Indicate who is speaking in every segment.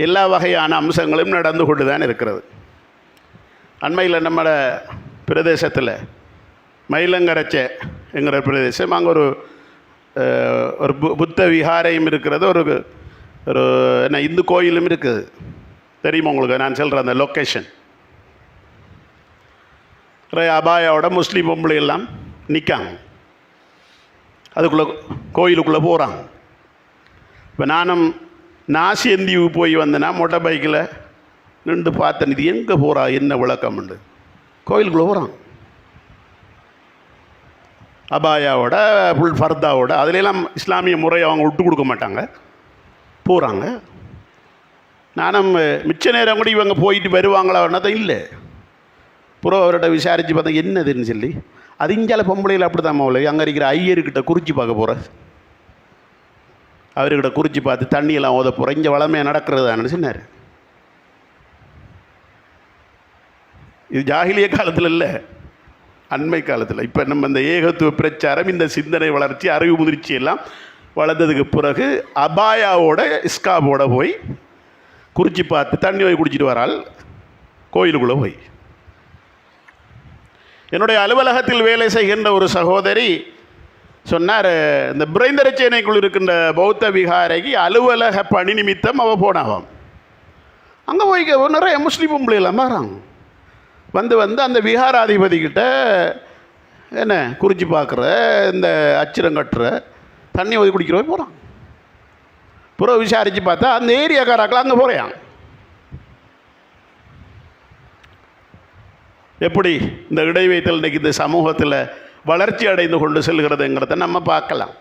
Speaker 1: எல்லா வகையான அம்சங்களும் நடந்து கொண்டு தான் இருக்கிறது. அண்மையில் நம்ம பிரதேசத்தில் மயிலங்கரைச்சை என்கிற பிரதேசம் அங்கே ஒரு ஒரு பு- புத்த விகாரையும் இருக்கிறது ஒரு ஒரு என்ன இந்து கோயிலும் இருக்குது. தெரியுமா உங்களுக்கு? நான் சொல்கிற அந்த லொக்கேஷன் அபாயாவோட முஸ்லீம் பொம்பளை எல்லாம் நிற்காங்க அதுக்குள்ளே கோயிலுக்குள்ளே போகிறாங்க இப்போ நானும் நாசியந்தீவு போய் வந்தேன்னா மொட்டை பைக்கில் நின்று பார்த்தேன் இது எங்கே போகிறா என்ன விளக்கம்ண்டு கோயிலுக்குள்ளே போகிறான் அபாயாவோட புல் ஃபர்தாவோட அதிலெல்லாம் இஸ்லாமிய முறையை அவங்க விட்டு கொடுக்க மாட்டாங்க. போகிறாங்க நானும் மிச்ச நேரம் கூட இவங்க போயிட்டு வருவாங்களா தான் இல்லை. புறம் அவர்கிட்ட விசாரித்து பார்த்தா என்னதுன்னு சொல்லி அது இஞ்சால பொம்பளையில் அப்படி தான் மௌலை அங்கே இருக்கிற ஐயர்கிட்ட குறிச்சி பார்க்க போகிற அவர்கிட்ட குறிச்சி பார்த்து தண்ணியெல்லாம் ஓத போகிறேன் இங்கே வளமையாக நடக்கிறதான்னு சொன்னார். இது ஜாகிலிய காலத்தில் இல்லை. அண்மை காலத்தில். இப்போ நம்ம இந்த ஏகத்துவ பிரச்சாரம் இந்த சிந்தனை வளர்ச்சி அறிவு முதிர்ச்சி எல்லாம் வளர்ந்ததுக்கு பிறகு அபாயாவோட இஸ்காபோட போய் குறிச்சி பார்த்து தண்ணி போய் குடிச்சிட்டு வரால் கோயிலுக்குள்ளே போய். என்னுடைய அலுவலகத்தில் வேலை செய்கின்ற ஒரு சகோதரி சொன்னார் இந்த பிரைந்தரச்சேனைக்குள் இருக்கின்ற பௌத்த விகாரைக்கு அலுவலக பணி நிமித்தம் அவள் போனாவாம். அங்கே போய் நிறைய முஸ்லீம் பொம்பளைலாம் வராங்க. வந்து வந்து அந்த விகாராதிபதிக்கிட்ட என்ன குறிச்சி பார்க்குற இந்த அச்சிரம் கட்டுற தண்ணி ஒதுக்கி குடிக்கிறவங்க போகிறான் புற விசாரித்து பார்த்தா அந்த ஏரியாக்காராக்கள் அங்கே போகிறான் எப்படி? இந்த இடைவைத்தல் இன்றைக்கி இந்த சமூகத்தில் வளர்ச்சி அடைந்து கொண்டு செல்கிறதுங்கிறத நம்ம பார்க்கலாம்.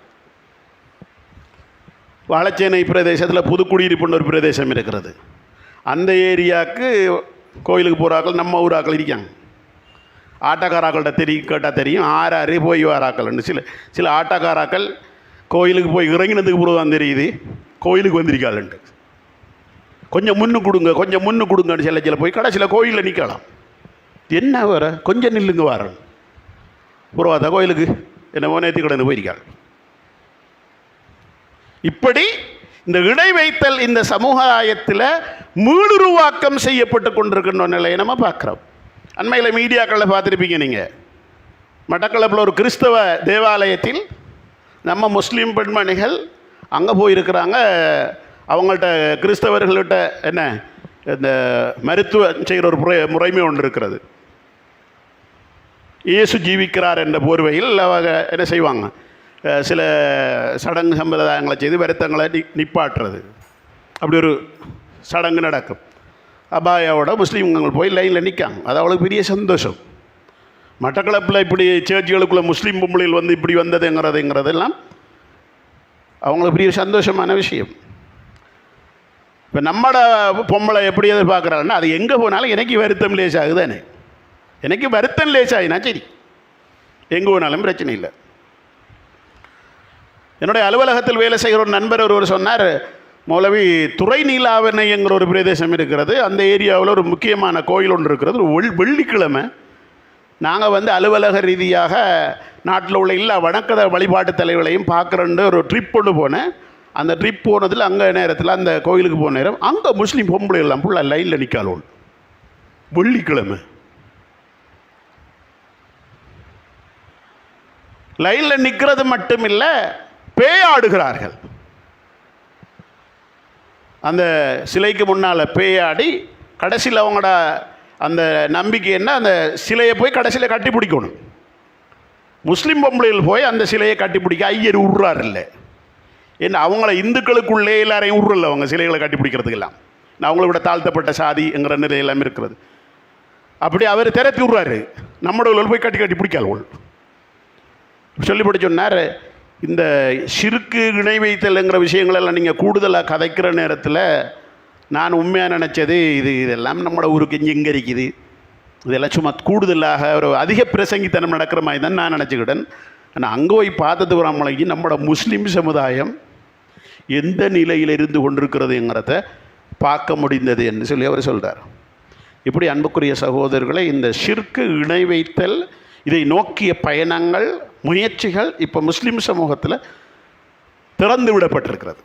Speaker 1: வாழைச்சேனை பிரதேசத்தில் புதுக்குடியிருப்புன்னு ஒரு பிரதேசம் இருக்கிறது. அந்த ஏரியாவுக்கு கோயிலுக்கு போகிறாக்கள் நம்ம ஊராக்கள் இருக்காங்க. ஆட்டோக்காராக்கள்கிட்ட தெரியும் கேட்டால் தெரியும். ஆறு ஆறு போய் வாராக்கள்னு சில சில ஆட்டோக்காராக்கள் கோயிலுக்கு போய் இறங்கினதுக்கு பிறகு தான் தெரியுது. கோயிலுக்கு வந்திருக்காளுண்டு. கொஞ்சம் முன்னு கொடுங்க கொஞ்சம் முன்னு கொடுங்கன்னு சில சில போய் கடைசியில் கோயிலில் நிற்கலாம் என்ன வர கொஞ்சம் நில்லுங்க வரணும் புறவாத கோயிலுக்கு. என்ன நேத்தி கடந்து போயிருக்காள் இப்படி இந்த இடை வைத்தல் இந்த சமுதாயத்தில் மீளுருவாக்கம் செய்யப்பட்டு கொண்டிருக்கின்ற நிலையை நம்ம பார்க்குறோம். அண்மையில் மீடியாக்களில் பார்த்துருப்பீங்க நீங்கள் மட்டக்களப்பில் ஒரு கிறிஸ்தவ தேவாலயத்தில் நம்ம முஸ்லீம் பெண்மணிகள் அங்கே போயிருக்கிறாங்க. அவங்கள்ட்ட கிறிஸ்தவர்கள்ட்ட என்ன? இந்த மருத்துவம் செய்கிற ஒரு முறை முறைமை ஒன்று இருக்கிறது. இயேசு ஜீவிக்கிறார் என்ற போர்வையில் அவங்க என்ன செய்வாங்க? சில சடங்கு சம்பிரதாயங்களை செய்து வருத்தங்களை நி நிப்பாட்டுறது. அப்படி ஒரு சடங்கு நடக்கும். அபாயாவோட முஸ்லீம்கள் போய் லைனில் நிற்காங்க அது அவளுக்கு பெரிய சந்தோஷம். மட்டக்களப்பில் இப்படி சேர்ச்சிகளுக்குள்ளே முஸ்லீம் பொம்பளையில் வந்து இப்படி வந்ததுங்கிறதுங்கிறதெல்லாம் அவங்களுக்கு பெரிய சந்தோஷமான விஷயம். இப்போ நம்மளோட பொம்பளை எப்படி எதிர்பார்க்குறாங்கன்னா அது எங்கே போனாலும் எனக்கு வருத்தம் லேசாகுதானே. ஆகுதானே எனக்கு வருத்தம் லேசாயினா சரி. எங்கே போனாலும் பிரச்சனை இல்லை. என்னுடைய அலுவலகத்தில் வேலை செய்கிற ஒரு நண்பர் ஒருவர் சொன்னார் மௌலவி துறை நீலாவணைங்கிற ஒரு பிரதேசம் இருக்கிறது. அந்த ஏரியாவில் ஒரு முக்கியமான கோயில் ஒன்று இருக்கிறது. ஒரு வெள்ளிக்கிழமை நாங்கள் வந்து அலுவலக ரீதியாக நாட்டில் உள்ள எல்லா வணக்கத வழிபாட்டு தலைவர்களையும் பார்க்குறேன்னு ஒரு ட்ரிப் ஒன்று போனேன். அந்த ட்ரிப் போனதில் அங்கே நேரத்தில் அந்த கோயிலுக்கு போன நேரம் அங்கே முஸ்லீம் பொம்பளை எல்லாம் ஃபுல்லாக லைனில் நிற்காளோள் வெள்ளிக்கிழமை. லைனில் நிற்கிறது மட்டும் இல்லை பேயாடுகிறார்கள். அந்த சிலைக்கு முன்னால் பேயாடி கடைசியில் அவங்களோட அந்த நம்பிக்கை என்ன? அந்த சிலையை போய் கடைசியில் கட்டி பிடிக்கணும். முஸ்லீம் பொம்பளைகள் போய் அந்த சிலையை கட்டி பிடிக்க ஐயர் விட்றாரு இல்லை. ஏன்னா அவங்கள இந்துக்களுக்குள்ளே எல்லாரையும் விட்றல அவங்க சிலைகளை கட்டி பிடிக்கிறதுக்கெல்லாம். நான் அவங்கள விட தாழ்த்தப்பட்ட சாதிங்கிற நிலை எல்லாம் இருக்கிறது. அப்படி அவர் திரத்தி விட்றாரு நம்மளோட போய் கட்டி கட்டி பிடிக்காள் சொல்லிப்படி சொன்னார் இந்த சிறுக்கு இணை வைத்தல்ங்கிற விஷயங்களெல்லாம் நீங்கள் கூடுதலாக கதைக்கிற நேரத்தில் நான் உண்மையாக நினச்சது இது இதெல்லாம் நம்மளோட ஊருக்கு இங்கே இருக்குது. இதெல்லாம் சும்மா கூடுதலாக ஒரு அதிக பிரசங்கித்தனம் நடக்கிற மாதிரி தான் நான் நினச்சிக்கிட்டேன். ஆனால் அங்கே போய் பார்த்தது நம்மளைக்கு நம்மளோட முஸ்லீம் சமுதாயம் எந்த நிலையில் இருந்து கொண்டிருக்கிறதுங்கிறத பார்க்க முடிந்தது என்று சொல்லி அவர் சொல்கிறார் இப்படி அன்புக்குரிய சகோதரர்களை இந்த சிற்கு இணை வைத்தல் இதை நோக்கிய பயணங்கள் முயற்சிகள் இப்போ முஸ்லீம் சமூகத்தில் திறந்து விடப்பட்டிருக்கிறது.